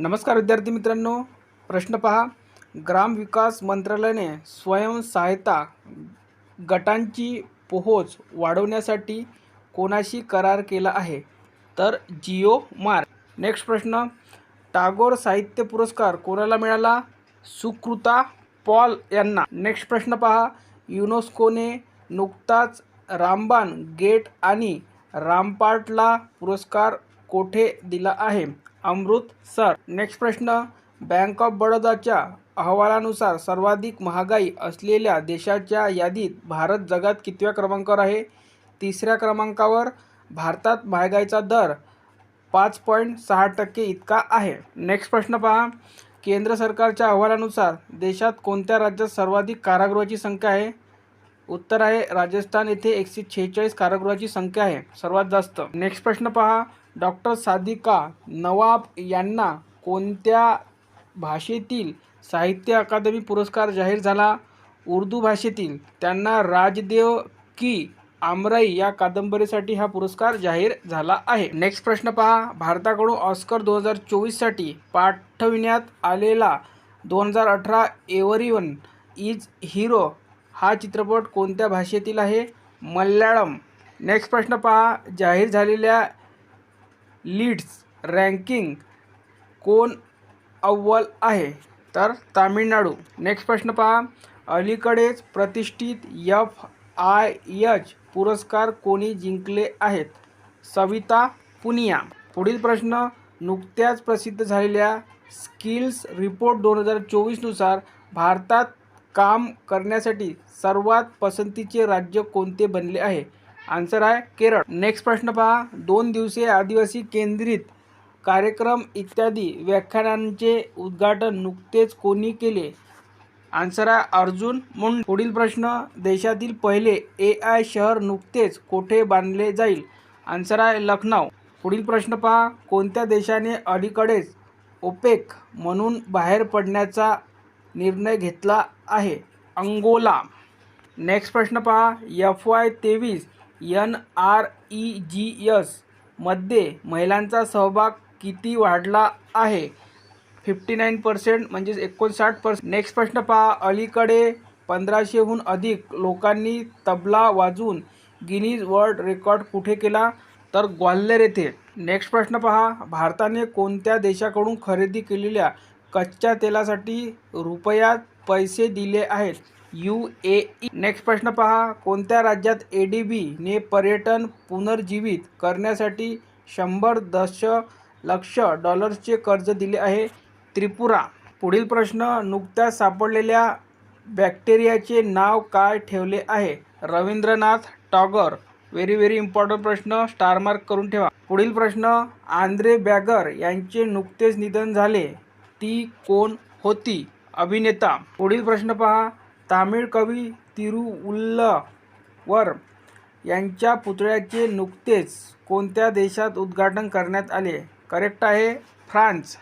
नमस्कार विद्यार्थी मित्रांनो. प्रश्न पहा. ग्रामविकास मंत्रालयाने स्वयंसहायता गटांची पोहोच वाढवण्यासाठी कोणाशी करार केला आहे? तर जिओ मार्क नेक्स्ट प्रश्न. टागोर साहित्य पुरस्कार कोणाला मिळाला? सुकृता पॉल यांना. नेक्स्ट प्रश्न पहा. युनेस्कोने नुकताच रामबान गेट आणि रामपाटला पुरस्कार कोठे दिला आहे? अमृतसर नेक्स्ट प्रश्न. बँक ऑफ बडोदाच्या अहवालानुसार सर्वाधिक महागाई असलेल्या देशाच्या यादीत भारत जगात कितव्या क्रमांकावर आहे? तिसऱ्या क्रमांकावर भारतात महागाईचा दर पाच पॉईंट सहा टक्के इतका आहे. नेक्स्ट प्रश्न पहा. केंद्र सरकारच्या अहवालानुसार देशात कोणत्या राज्यात सर्वाधिक कारागृहाची संख्या आहे? उत्तर आहे राजस्थान. येथे एकशे शेहेचाळीस कारागृहाची संख्या आहे. सर्वात जास्त. नेक्स्ट प्रश्न पहा. डॉक्टर सादिका नवाब यांना कोणत्या भाषेतील साहित्य अकादमी पुरस्कार जाहीर झाला? उर्दू भाषेतील त्यांना राजदेव की आमराई या कादंबरीसाठी हा पुरस्कार जाहीर झाला आहे. नेक्स्ट प्रश्न पहा. भारताकडून ऑस्कर दोन हजार चोवीससाठी पाठविण्यात आलेला दोन हजार अठरा एव्हरीवन इज हिरो हा चित्रपट कोणत्या भाषेतील आहे? मल्याळम. नेक्स्ट प्रश्न पहा. जाहीर झालेल्या लीड्स रँकिंग कोण अव्वल आहे? तर तामिळनाडू. नेक्स्ट प्रश्न पहा. अलीकडेच प्रतिष्ठित एफ आय एच पुरस्कार कोणी जिंकले आहेत? सविता पुनिया. पुढील प्रश्न नुकत्याच प्रसिद्ध झालेल्या स्किल्स रिपोर्ट दोन हजार चोवीसनुसार भारतात काम करण्यासाठी सर्वात पसंतीचे राज्य कोणते बनले आहे? आन्सर आहे केरळ. नेक्स्ट प्रश्न पहा. दोन दिवसीय आदिवासी केंद्रित कार्यक्रम इत्यादी व्याख्यानांचे उद्घाटन नुकतेच कोणी केले? आन्सर आहे अर्जुन मुंड. पुढील प्रश्न देशातील पहिले ए आय शहर नुकतेच कोठे बांधले जाईल? आन्सर आहे लखनौ. पुढील प्रश्न पहा. कोणत्या देशाने अलीकडेच ओपेक म्हणून बाहेर पडण्याचा निर्णय घेतला आहे? अंगोला. नेक्स्ट प्रश्न पहा. एफ वाय तेवीस यन आर ई जी यसमध्ये महिलांचा सहभाग किती वाढला आहे? फिफ्टी नाईन पर्सेंट म्हणजेच एकोणसाठ पर्सेंट. नेक्स्ट प्रश्न पहा. अलीकडे पंधराशेहून अधिक लोकांनी तबला वाजवून गिनीज वर्ल्ड रेकॉर्ड कुठे केला? तर ग्वाल्हेर येथे. नेक्स्ट प्रश्न पहा. भारताने कोणत्या देशाकडून खरेदी केलेल्या कच्च्या तेलासाठी रुपयात पैसे दिले आहेत? U A E. नेक्स्ट प्रश्न पहा. कोणत्या राज्यात ए डी बीने पर्यटन पुनर्जीवित करण्यासाठी शंभर दशलक्ष डॉलर्सचे कर्ज दिले आहे? त्रिपुरा. पुढील प्रश्न नुकत्याच सापडलेल्या बॅक्टेरियाचे नाव काय ठेवले आहे? Rabindranath Tagore. Very very important प्रश्न. स्टार मार्क करून ठेवा. पुढील प्रश्न आंद्रे बॅगर यांचे नुकतेच निधन झाले. ती कोण होती? अभिनेता. पुढील प्रश्न पहा. तामिळ कवी तिरुउल्लवर यांच्या पुतळ्याचे नुकतेच कोणत्या देशात उद्घाटन करण्यात आले? करेक्ट आहे फ्रान्स.